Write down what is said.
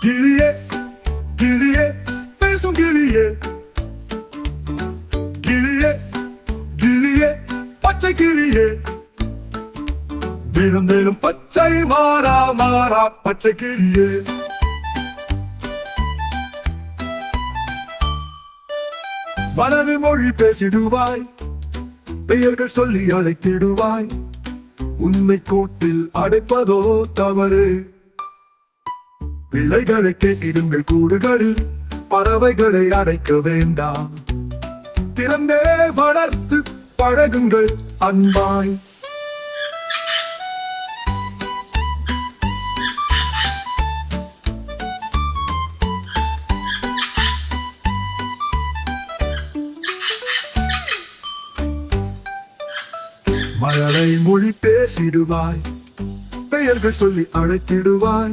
கிளியே கிளியே பேசும் கிளியே கிளியே கிளியே பச்சை கிளியே தினம் தினம் பச்சை மாறா மாறா பச்சை கிளியே மனது மொழி பேசிடுவாய் பெயர்கள் சொல்லி அழைத்திடுவாய். உண்மை கோட்டில் அடைப்பதோ தவறு. பிள்ளைகளை இருங்கள் கூடுகளில் பறவைகளை அடைக்க வேண்டாம். திறந்தே வளர்த்து பழகுங்கள் அன்பாய். மழலை மொழி பேசிடுவாய் பெயர்கள் சொல்லி அழைத்திடுவாய்.